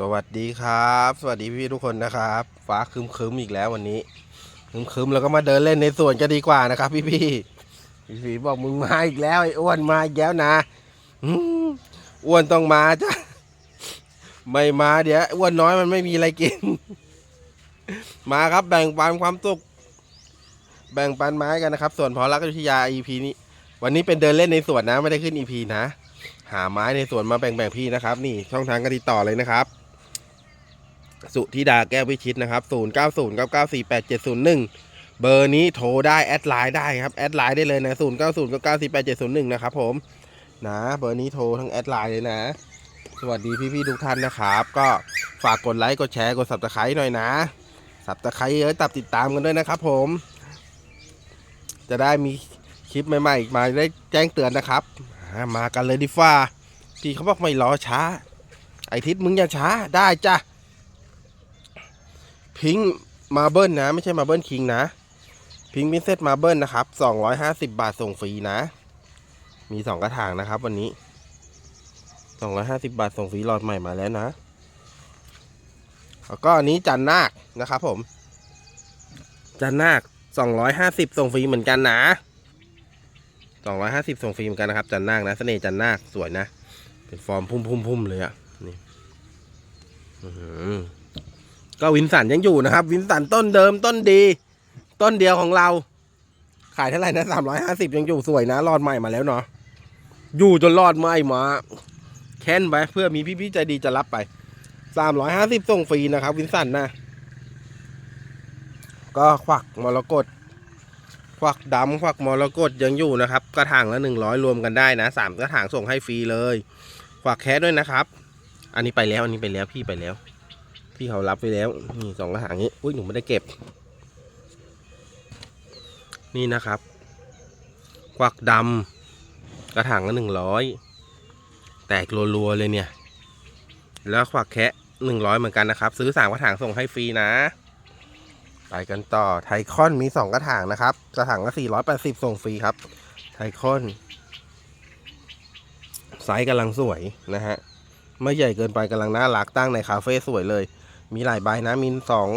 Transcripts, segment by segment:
สวัสดีครับ สวัสดีพี่ทุกคนนะครับ ฟ้าคึมคึมอีกแล้ววันนี้คึมคึมแล้วก็มาเดินเล่นในสวนกันดีกว่านะครับ พี่พี่พี่พี่บอกมึงมาอีกแล้วไอ้อ้วนมาอีกแล้วนะอ้วนต้องมาจ้ะไม่มาเดี๋ยวอ้วนน้อยมันไม่มีอะไรกิน มาครับแบ่งปันความสุขแบ่งปันไม้กันนะครับ ส่วนพอรักวิทยา EP นี้ วันนี้เป็นเดินเล่นในสวนนะไม่ได้ขึ้น EP นะหาไม้ในสวนมาแบ่งๆพี่นะครับ นี่ช่องทางการติดต่อเลยนะครับ สุธิดาแก้ววิชิตนะครับ 0 9 0 9 9 4 8 7 0 1 เบอร์นี้โทรได้แอดไลน์ได้ครับแอดไลน์ได้เลยนะ 0 9 0 9 9 4 8 7 0 1 นะครับผมนะเบอร์นี้โทรทั้งแอดไลน์เลยนะ สวัสดีพี่ๆทุกท่านนะครับ ก็ฝากกดไลค์กดแชร์กด subscribe หน่อยนะ subscribe เอ้ยตับติดตามกันด้วยนะครับผม จะได้มีคลิปใหม่ๆอีกมาได้แจ้งเตือนนะครับ มากันเลยดิฟ้าพี่เขาบอกไม่รอช้า ไอทิศมึงอย่าช้าได้จ้ะ พิงมาเบิลนะ ไม่ใช่มาเบิลคิงนะ พิงพินเซตมาเบิลนะครับ250บาทส่งฟรีนะ มี2กระถางนะครับ วันนี้250บาทส่งฟรีหลอดใหม่มาแล้วนะแล้วก็อันนี้จันนาคนะครับ ผม จันนาค250ส่งฟรีเหมือนกันนะ250ส่งฟรีเหมือนกันนะครับ จันนาคนะเสน่ห์จันนาคสวยนะ เป็นฟอร์มพุ่มๆๆเลยอะนี่อื้อ ก็วินสันยังอยู่นะครับ วินสันต้นเดิมต้นดี ต้นเดียวของเรา ขายเท่าไหร่นะสามร้อยห้าสิบยังอยู่สวยนะรอดใหม่มาแล้วเนาะอยู่จนรอดใหม่มาแค้นไปเพื่อมีพี่ๆใจดีจะรับไปสามร้อยห้าสิบส่งฟรีนะครับ วินสันนะ ก็ควักมรกตควักดำควักมรกตยังอยู่นะครับ กระถางละหนึ่งร้อยรวมกันได้นะสามกระถางส่งให้ฟรีเลยควักแคสด้วยนะครับ อันนี้ไปแล้วอันนี้ไปแล้วพี่ไปแล้ว พี่เขารับไปแล้วนี่สองกระถางนี้อุ้ยหนูไม่ได้เก็บ นี่นะครับ ควักดำกระถางละหนึ่งร้อยแตกรัวๆเลยเนี่ย แล้วควักแคะหนึ่งร้อยเหมือนกันนะครับ ซื้อสามกระถางส่งให้ฟรีนะไปกันต่อไทคอนมีสองกระถางนะครับกระถางละสี่ร้อยแปดสิบส่งฟรีครับ ไทคอนไซส์กำลังสวยนะฮะ ไม่ใหญ่เกินไปกำลังน่ารักตั้งในคาเฟ่สวยเลย มีหลายใบนะ มีสอง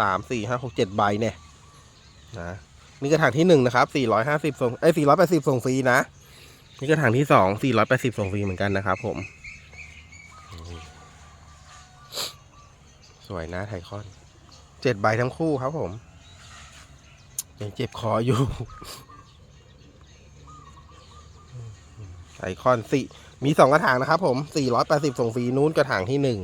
สามสี่ห้าหกเจ็ดใบเนี่ยนะนี่กระถางที่หนึ่งนะครับสี่ร้อยห้าสิบส่งเอ้สี่ร้อยแปดสิบส่งฟรีนะ นี่กระถางที่สองสี่ร้อยแปดสิบส่งฟรีเหมือนกันนะครับผม สวยนะไทคอนเจ็ดใบทั้งคู่ครับผมยังเจ็บคออยู่ไทคอนสี่มีสองกระถางนะครับผม480ส่งฟรีนู้นกระถางที่หนึ่ง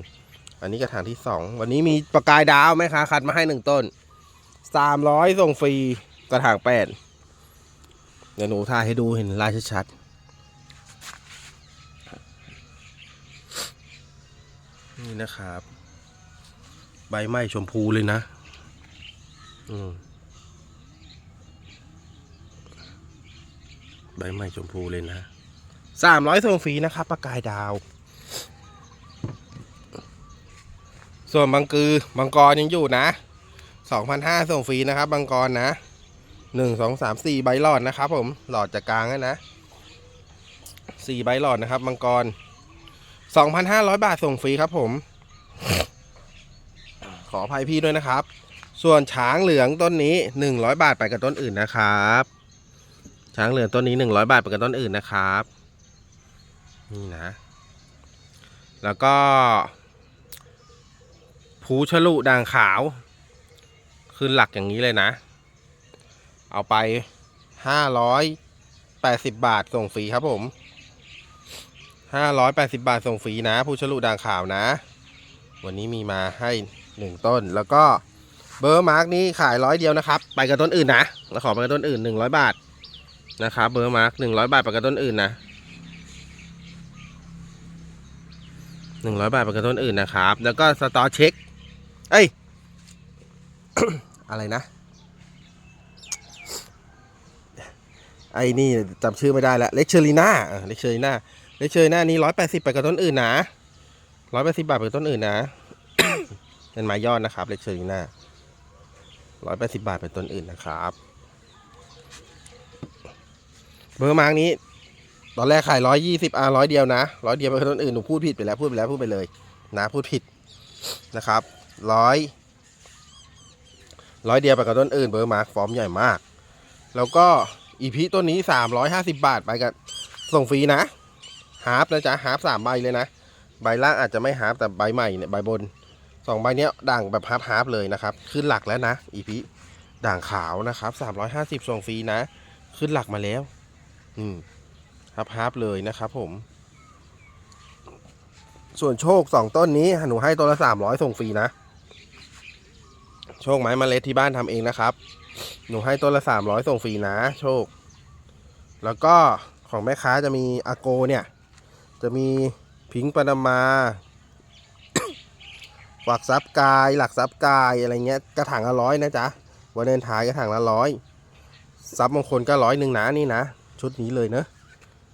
อันนี้กระถางที่สองวันนี้มีประกายดาวไหมคะคัดมาให้หนึ่งต้น300ส่งฟรีกระถางแปดเดี๋ยวหนูถ่ายให้ดูเห็นลายชัดๆนี่นะครับ ใบไม้ชมพูเลยนะ อืมใบไม้ชมพูเลยนะสามร้อยส่งฟรีนะครับประกายดาว ส่วนบางกือบางกรยังอยู่นะสองพันห้าส่งฟรีนะครับบางกรนะหนึ่งสองสามสี่ใบหลอดนะครับ ผมหลอดจากกลางนะสี่ใบหลอดนะครับบางกรสองพันห้าร้อยบาทส่งฟรีครับ ผม ขออภัยพี่ด้วยนะครับ ส่วนช้างเหลืองต้นนี้หนึ่งร้อยบาทไปกับต้นอื่นนะครับ ช้างเหลืองต้นนี้หนึ่งร้อยบาทไปกับต้นอื่นนะครับ นี่นะ แล้วก็ ผูฉลุด่างขาวขึ้นหลักอย่างนี้เลยนะ เอาไปห้าร้อยแปดสิบบาทส่งฟรีครับผมห้าร้อยแปดสิบาทส่งฟรีนะผูฉลุด่างขาวนะ วันนี้มีมาให้หนึ่งต้นแล้วก็เบอร์มาร์กนี้ขายร้อยเดียวนะครับ ไปกับต้นอื่นนะแล้วขอไปกับต้นอื่นหนึ่งร้อยบาทนะครับเบอร์มาร์กหนึ่งร้อยบาทไปกับต้นอื่นนะหนึ่งร้อยบาทไปกับต้นอื่นนะครับ แล้วก็สตอเช็ค เอ้ย อะไรนะ ไอ้นี่จำชื่อไม่ได้ละเล็กเชอรีน่าเล็กเชอรีน่าเล็กเชอรีน่านี้ร้อยแปดสิบไปกับต้นอื่นนะร้อยแปดสิบบาทไปกับต้นอื่นนะเป็นไม้ยอดนะครับเล็กเชอรีน่าร้อยแปดสิบบาทไปต้นอื่นนะครับ เบอร์มาร์กนี้ ตอนแรกขายร้อยยี่สิบอาร้อยเดียวนะร้อยเดียวไปต้นอื่นหนูพูดผิดไปแล้วพูดไปแล้วพูดไปเลย นะพูดผิดนะครับ ร้อยร้อยเดียวไปกับต้นอื่นเบอร์มาร์คฟอร์มใหญ่มาก แล้วก็อีพีต้นนี้ 350 บาทไปกับส่งฟรีนะฮาร์ปนะจ๊ะฮาร์ปสามใบเลยนะ ใบล่างอาจจะไม่ฮาร์ปแต่ใบใหม่เนี่ยใบบนสองใบเนี้ยด่างแบบฮาร์ปฮาร์ปเลยนะครับ ขึ้นหลักแล้วนะอีพีด่างขาวนะครับ 350ส่งฟรีนะ ขึ้นหลักมาแล้วอืมฮาร์ปฮาร์ปเลยนะครับผม ส่วนโชคสองต้นนี้หนูให้ต้นละ300ส่งฟรีนะ โชคไม้เมล็ดที่บ้านทำเองนะครับ หนูให้ต้นละ300ส่งฟรีนะ โชค แล้วก็ของแม่ค้าจะมีอาโกเนี่ย จะมีพิงปานามาหวักซับกาย หลักซับกายอะไรเงี้ยกระถางละร้อยนะจ๊ะวันเดินท้ายกระถางละร้อยซับมงคลก็ร้อยหนึ่งนะนี่นะ ชุดนี้เลยเนอะ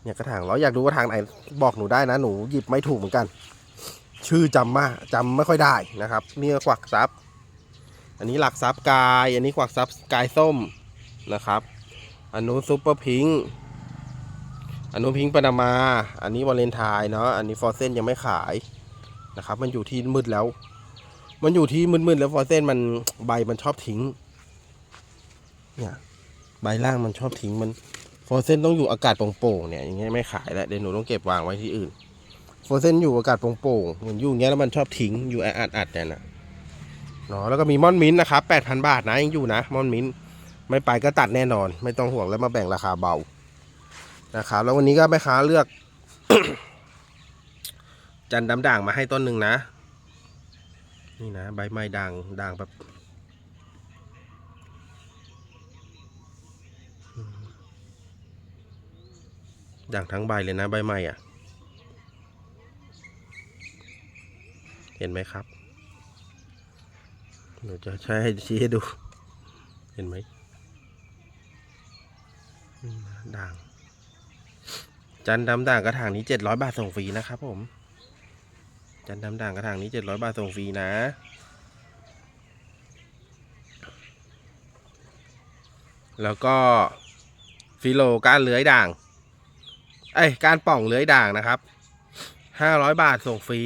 เนี่ยกระถางร้อยอยากดูกระถางไหนบอกหนูได้นะ หนูหยิบไม่ถูกเหมือนกัน ชื่อจำมาจำไม่ค่อยได้นะครับ เนี่ก็กวักซับ อันนี้หลักซับกาย อันนี้กวักซับกายส้มนะครับ อันนู้นซุปเปอร์พิงค์อันนู้นพิงค์ปานามา อันนี้วาเลนไทน์เนาะ อันนี้ฟอร์เซนยังไม่ขายนะครับ มันอยู่ที่มืดแล้ว มันอยู่ที่มืดๆแล้วฟอร์เซนมันใบมันชอบทิ้ง เนี่ยใบล่างมันชอบทิ้งมันฟอร์เซนต้องอยู่อากาศโปร่งๆเนี่ยอย่างเงี้ยไม่ขายแล้วเดี๋ยวหนูต้องเก็บวางไว้ที่อื่นฟอร์เซนอยู่อากาศโปร่งๆเหมือนอยู่อย่างเงี้ยแล้วมันชอบทิ้งอยู่แออัดๆเนี่ยนะ เนาะแล้วก็มีม่อนมิ้นนะครับ8,000บาทนะยังอยู่นะม่อนมิ้นไม่ไปก็ตัดแน่นอน ไม่ต้องห่วงแล้วมาแบ่งราคาเบานะครับแล้ววันนี้ก็แม่ค้าเลือก จันดำด่างมาให้ต้นหนึ่งนะ นี่นะ ใบไม้ด่างด่างแบบด่างทั้งใบเลยนะใบไม้อะเห็นไหมครับ เดี๋ยวจะใช้ให้ชี้ให้ดู เห็นไหมด่าง จันดำด่างกระถางนี้เจ็ดร้อยบาทส่งฟรีนะครับผม จันดำด่างกระถางนี้เจ็ดร้อยบาทส่งฟรีนะแล้วก็ฟิโลก้านเลื้อยด่าง เอ้ยกานป่องเลื้อยด่างนะครับ ห้าร้อยบาทส่งฟรี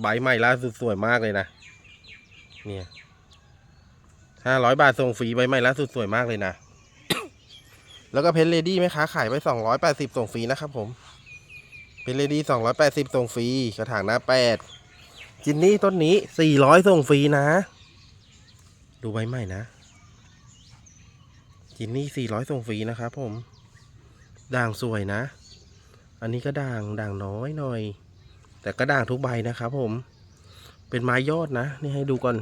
ใบใหม่ล่าสุดสวยมากเลยนะ เนี่ย ห้าร้อยบาทส่งฟรีใบใหม่ล่าสุดสวยมากเลยนะ แล้วก็เพนเลดี้ไหมค้าขายไปสองร้อยแปดสิบส่งฟรีนะครับผม เพนเลดี้สองร้อยแปดสิบส่งฟรีกระถางหน้าแปดจินนี่ต้นนี้สี่ร้อยส่งฟรีนะ ดูใบใหม่นะ จินนี่สี่ร้อยส่งฟรีนะครับผม ด่างสวยนะ อันนี้ก็ด่างด่างน้อยหน่อย แต่ก็ด่างทุกใบนะครับผม เป็นไม้ยอดนะ นี่ให้ดูก่อน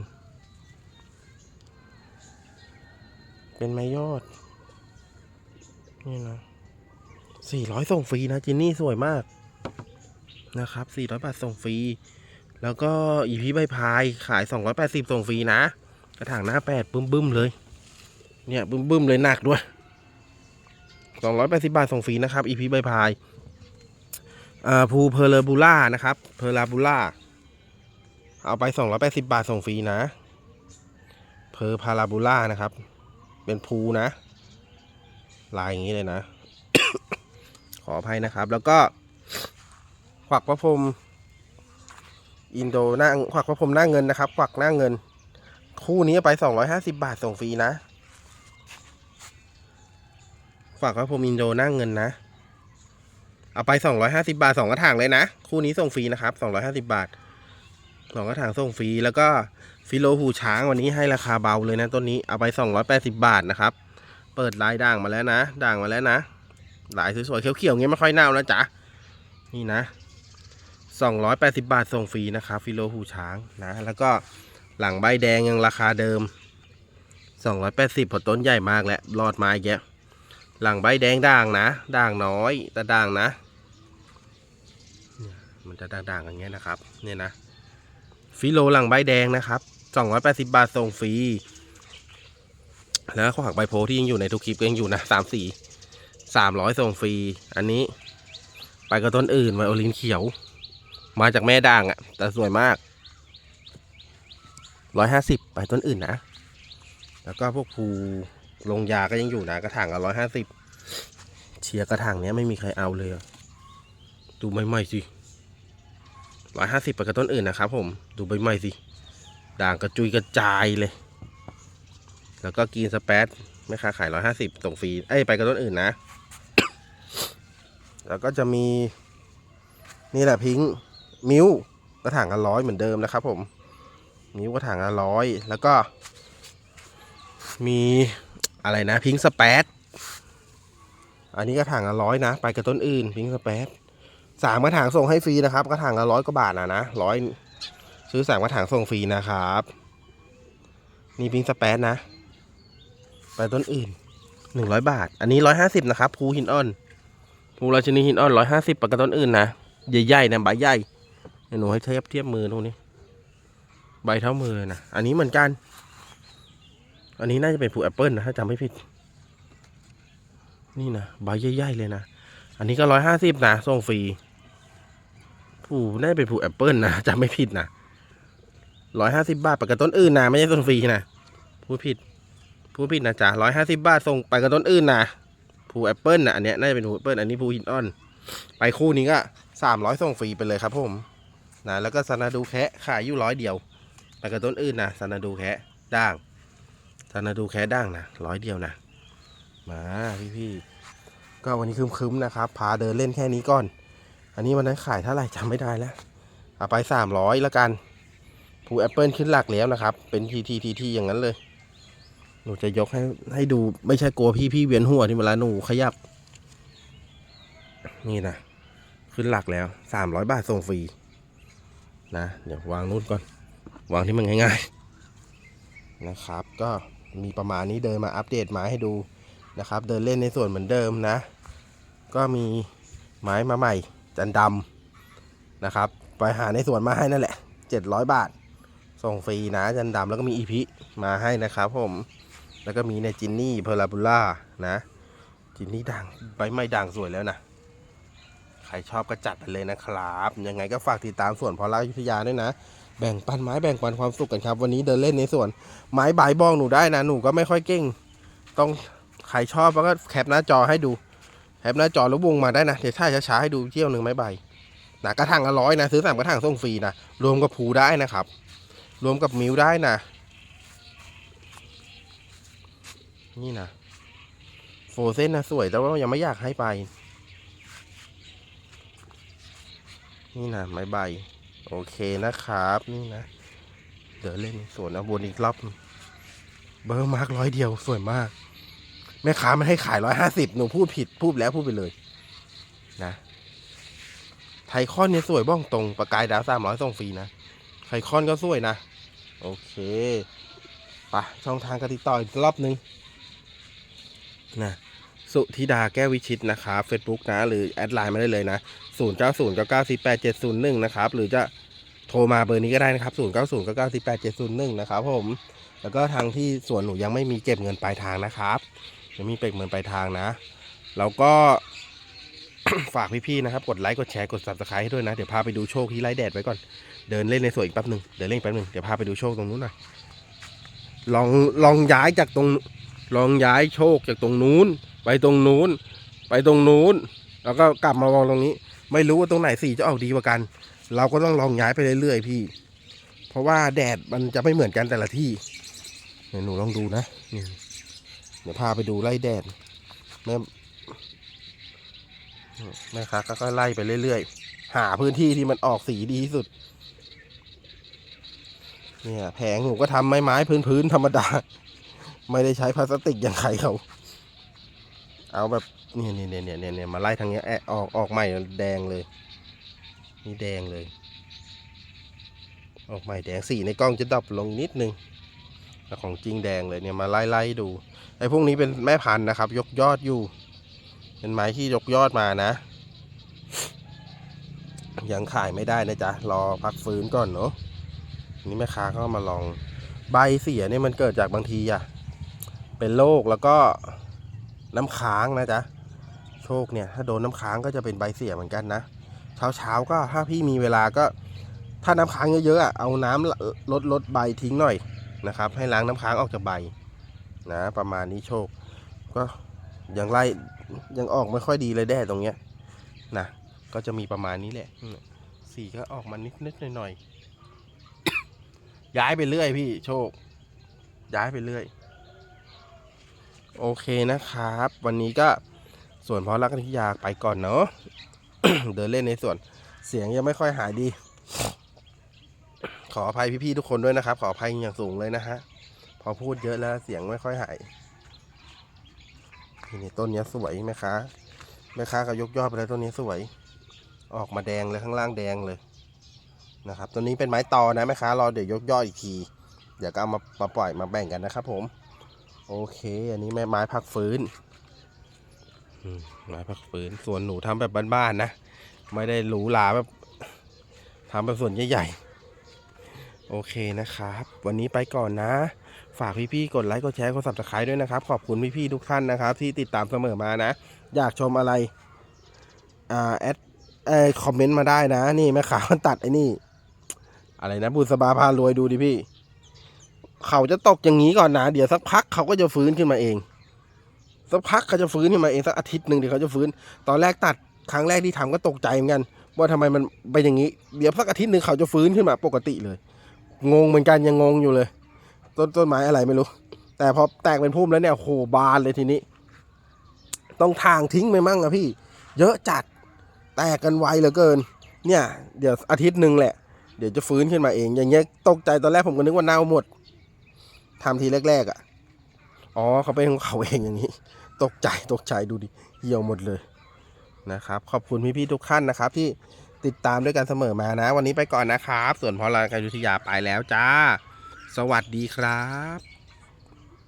เป็นไม้ยอด นี่นะสี่ร้อยส่งฟรีนะจินนี่สวยมากนะครับสี่ร้อยบาทส่งฟรี แล้วก็อีพีใบพายขายสองร้อยแปดสิบส่งฟรีนะ กระถางหน้าแปดบึ้มบึ้มเลย เนี่ยบึ้มบึ้มเลยหนักด้วยสองร้อยแปดสิบาทส่งฟรีนะครับอีพีใบพายอ่าภูเพอร์เลบูล่านะครับเพอร์ลาบูล่าเอาไปสองร้อยแปดสิบาทส่งฟรีนะเพอร์พาราบูล่านะครับ เป็นภูนะ ลายอย่างนี้เลยนะ ขออภัยนะครับ แล้วก็ขวักพระพรมอินโดหน้าขวักพระพรมหน้าเงินนะครับขวักหน้าเงิน คู่นี้ไปสองร้อยห้าสิบาทส่งฟรีนะขวักพระพรมอินโดหน้าเงินนะ เอาไปสองร้อยห้าสิบาทสองกระถางเลยนะ คู่นี้ส่งฟรีนะครับสองร้อยห้าสิบาท สองกระถางส่งฟรีแล้วก็ฟิโลหูช้างวันนี้ให้ราคาเบาเลยนะต้นนี้เอาไปสองร้อยแปดสิบาทนะครับ เปิดลายด่างมาแล้วนะ ด่างมาแล้วนะลายสวยๆเขียวๆเงี้ยไม่ค่อยเน่านะจ๊ะนี่นะสองร้อยแปดสิบาทส่งฟรีนะครับฟิโลหูช้างนะแล้วก็หลังใบแดงยังราคาเดิมสองร้อยแปดสิบพอต้นใหญ่มากแล้วรอดมาอีกแล้วหลังใบแดงด่างนะ ด่างน้อยแต่ด่างนะ มันจะด่างๆอย่างเงี้ยนะครับ เนี่ยนะ ฟิโลหลังใบแดงนะครับสองร้อยแปดสิบาทส่งฟรีแล้วขวากใบโพที่ยังอยู่ในทุกคลิปก็ยังอยู่นะสามสี่สามร้อยส่งฟรี อันนี้ ไปกับต้นอื่นไวโอลินเขียว มาจากแม่ด่างอะ่ะ แต่สวยมากร้อยห้าสิบไปต้นอื่นนะ แล้วก็พวกภูลงยาก็ยังอยู่นะกระถางละร้อยห้าสิบเชียร์กระถางเนี้ยไม่มีใครเอาเลย ดูใหม่ๆสิ ร้อยห้าสิบไปกับต้นอื่นนะครับผมดูใบใหม่สิ ด่างกระจุยกระจายเลย แล้วก็กินสเปซแม่ค้าขายร้อยห้าสิบส่งฟรีเอ้ยไปกับต้นอื่นนะ แล้วก็จะมีนี่แหละพิงมิวกระถางละร้อยเหมือนเดิมนะครับ ผมมิวกระถางละร้อยแล้วก็ มีอะไรนะพิงสเปซอันนี้กระถางละร้อยนะ ไปกับต้นอื่นพิงสเปซ สามกระถางส่งให้ฟรีนะครับกระถางละร้อยกว่าบาทนะนะร้อยซื้อสามกระถางส่งฟรีนะครับนี่พิงสเปซนะไปต้นอื่นหนึ่งร้อยบาท อันนี้ร้อยห้าสิบนะครับภูหินอ่อนภูราชินีหินอ่อนร้อยห้าสิบปกต้นอื่นนะใหญ่ๆนะใบใหญ่หนูให้เทียบเทียบมือตรงนี้ ใบเท่ามือนะอันนี้เหมือนกัน อันนี้น่าจะเป็นภูแอปเปิลนะถ้าจำไม่ผิด นี่นะใบใหญ่ๆเลยนะ อันนี้ก็ร้อยห้าสิบนะส่งฟรี ผู้น่าจะเป็นภูแอปเปิลนะจำไม่ผิดนะร้อยห้าสิบบาทปกับต้นอื่นนะไม่ใช่ส่งฟรีนะพูดผิด ผู้ผิดนะจ๊ะร้อยห้าสิบาทส่งไปกับต้นอื่นนะภูแอปเปิลนะอันเนี้ยน่าจะเป็นภูแอปเปิลอันนี้ภูหินอ่อน ไปคู่นี้ก็สามร้อยส่งฟรีไปเลยครับผมนะแล้วก็ซานาดูแคะขายอยู่ร้อยเดียวไปกับต้นอื่นนะซานาดูแคะด่างซานาดูแคะด่างนะร้อยเดียวนะมาพี่ๆก็วันนี้คึมๆนะครับ พาเดินเล่นแค่นี้ก่อน อันนี้วันนั้นขายเท่าไหร่จำไม่ได้แล้วเอาไปสามร้อยแล้วกันภูแอปเปิลขึ้นหลักแล้วนะครับ เป็นทีทีทีทีอย่างนั้นเลย หนูจะยกให้ให้ดูไม่ใช่กลัวพี่พี่เวียนหัวที่เวลาหนูขยับ นี่นะขึ้นหลักแล้วสามร้อยบาทส่งฟรีนะเดี๋ยววางนู่นก่อน วางที่มันง่ายๆนะครับ ก็มีประมาณนี้เดินมาอัปเดตไม้ให้ดูนะครับ เดินเล่นในส่วนเหมือนเดิมนะ ก็มีไม้มาใหม่ จันดำนะครับ ไปหาในสวนมาให้นั่นแหละเจ็ดร้อยบาท ส่งฟรีนะจันดำแล้วก็มีอีพิมาให้นะครับผม แล้วก็มีในจินนี่เพอร์ลาบูล่านะ จินนี่ด่างใบไม้ด่างสวยแล้วนะ ใครชอบก็จัดไปเลยนะครับ ยังไงก็ฝากติดตามสวนพอลายุทธยาด้วยนะ แบ่งปันไม้แบ่งปันความสุขกันครับ วันนี้เดินเล่นในสวน ไม้ใบบ้องหนูได้นะ หนูก็ไม่ค่อยเก่ง ต้องใครชอบก็แคปหน้าจอให้ดู แคปหน้าจอแล้ววงมาได้นะ เดี๋ยวถ้าช้าๆให้ดูเที่ยวหนึ่งไม้ใบนะกระถางละร้อยนะ ซื้อสามกระถางส่งฟรีนะ รวมกับผูได้นะครับ รวมกับมิวได้นะ นี่นะ โฟเซนนะสวยแต่ว่ายังไม่อยากให้ไป นี่นะไม้ใบ โอเคนะครับ นี่นะ เดี๋ยวเล่นสวนนะวนอีกรอบเบอร์มาร์กร้อยเดียวสวยมาก แม่ค้ามันให้ขายร้อยห้าสิบหนูพูดผิดพูดแล้วพูดไปเลย นะไทคอนเนี่ยสวยบ้องตรงประกายดาวสามร้อยส่งฟรีนะไทคอนก็สวยนะ โอเคไปะช่องทางการติดต่ออีกรอบนึงนะสุธิดาแก้ววิชิตนะครับ Facebook นะ หรือแอดไลน์มาได้เลยนะ 0 9 0 9 9 4 8 7 0 1 นะครับ หรือจะโทรมาเบอร์นี้ก็ได้นะครับ 0 9 0 9 9 4 8 7 0 1 นะครับผม แล้วก็ทางที่ส่วนหนูยังไม่มีเก็บเงินปลายทางนะครับ ยังมีเก็บเงินปลายทางนะแล้วก็ฝากพี่ๆนะครับ กดไลค์ กดแชร์ กด subscribe ให้ด้วยนะ เดี๋ยวพาไปดูโชคที่ไร่แดดไว้ก่อน เดินเล่นในสวนอีกแป๊บหนึ่งเดินเล่นแป๊บหนึ่งเดี๋ยวพาไปดูโชคตรงนู้นหน่อย ลองลองย้ายจากตรง ลองย้ายโชคจากตรงนู้น ไปตรงนู้น ไปตรงนู้น แล้วก็กลับมามองตรงนี้ ไม่รู้ว่าตรงไหนสีจะออกดีกว่ากัน เราก็ต้องลองย้ายไปเรื่อยๆพี่ เพราะว่าแดดมันจะไม่เหมือนกันแต่ละที่หนูลองดูนะนี่ เดี๋ยวพาไปดูไล่แดดแม่แม่ค้าก็ก็ไล่ไปเรื่อยๆ หาพื้นที่ที่มันออกสีดีที่สุด เนี่ยแผงหนูก็ทำไม้ไม้พื้นๆธรรมดา ไม่ได้ใช้พลาสติกอย่างใครเขา เอาแบบเนี่ยเนี่ยเนี่ยเนี่ยเนี่ยมาไล่ทางเนี้ยแอะออกออกใหม่แดงเลย นี่แดงเลย ออกใหม่แดงสีในกล้องจะดรอปลงนิดนึงแต่ของจริงแดงเลยเนี่ยมาไล่ไล่ดู ไอ้พวกนี้เป็นแม่พันธุ์นะครับ ยกยอดอยู่ เป็นไม้ที่ยกยอดมานะ ยังขายไม่ได้นะจ๊ะ รอพักฟื้นก่อนเนาะนี่แม่ค้าก็มาลองใบเสียเนี่ยมันเกิดจากบางทีอะเป็นโรคแล้วก็น้ำค้างนะจ๊ะโชคเนี่ย ถ้าโดนน้ำค้างก็จะเป็นใบเสียเหมือนกันนะเช้าเช้าก็ถ้าพี่มีเวลาก็ ถ้าน้ำค้างเยอะๆอะเอาน้ำลดลดใบทิ้งหน่อยนะครับ ให้ล้างน้ำค้างออกจากใบ นะประมาณนี้โชค ก็ยังไล่ยังออกไม่ค่อยดีเลยแด้ตรงเนี้ยนะก็จะมีประมาณนี้แหละสีก็ออกมานิดๆหน่อยๆย้ายไปเรื่อยพี่โชค ย้ายไปเรื่อย โอเคนะครับ วันนี้ก็ส่วนเพาะรักนิยาไปก่อนเนาะเดินเล่นในส่วนเสียงยังไม่ค่อยหายดี ขออภัยพี่ๆทุกคนด้วยนะครับ ขออภัยอย่างสูงเลยนะฮะ พอพูดเยอะแล้วเสียงไม่ค่อยหายนี่ต้นนี้สวยไหมคะแม่ค้าก็ยกยอดไปแล้วต้นนี้สวย ออกมาแดงเลยข้างล่างแดงเลยนะครับตัวนี้เป็นไม้ตอนะแม่ค้ารอเดี๋ยวยกยอดอีกทีเดี๋ยวก็เอามามาปล่อยมาแบ่งกันนะครับผม โอเค อันนี้แม่ไม้พักฟื้นไม้พักฟื้นส่วนหนูทำแบบบ้านๆนะ ไม่ได้หรูหราแบบทำแบบส่วนใหญ่ๆ โอเคนะครับ วันนี้ไปก่อนนะ ฝากพี่ๆกดไลค์กดแชร์กด subscribe ด้วยนะครับ ขอบคุณพี่ๆทุกท่านนะครับ ที่ติดตามเสมอมานะ อยากชมอะไรอ่าแอดเออคอมเมนต์มาได้นะ นี่แม่ขาวมันตัดไอ้นี่ อะไรนะบุษบาพารวยดูดิพี่ เขาจะตกอย่างนี้ก่อนนะ เดี๋ยวสักพักเขาก็จะฟื้นขึ้นมาเอง สักพักเขาจะฟื้นขึ้นมาเองสักอาทิตย์หนึ่งเดี๋ยวเขาจะฟื้น ตอนแรกตัดครั้งแรกที่ทำก็ตกใจเหมือนกัน ว่าทำไมมันเป็นอย่างนี้ เดี๋ยวสักอาทิตย์หนึ่งเขาจะฟื้นขึ้นมาปกติเลย งงเหมือนกันยังงงอยู่เลย ต้นต้นไม้อะไรไม่รู้ แต่พอแตกเป็นพุ่มแล้วเนี่ยโหบานเลยทีนี้ ต้องทางทิ้งไปมั่งอะพี่ เยอะจัดแตกกันไวเหลือเกิน เนี่ย เดี๋ยวอาทิตย์หนึ่งแหละ เดี๋ยวจะฟื้นขึ้นมาเอง อย่างเงี้ยตกใจตอนแรกผมก็นึกว่าเน่าหมดทำทีแรกๆอะ่ะ อ๋อเขาเป็นของเขาเองอย่างนี้ ตกใจตกใจดูดิเหี่ยวหมดเลยนะครับ ขอบคุณพี่ๆทุกท่านนะครับที่ ติดตามด้วยกันเสมอมานะ วันนี้ไปก่อนนะครับ ส่วนพอลากายุทธยาไปแล้วจ้า สวัสดีครับ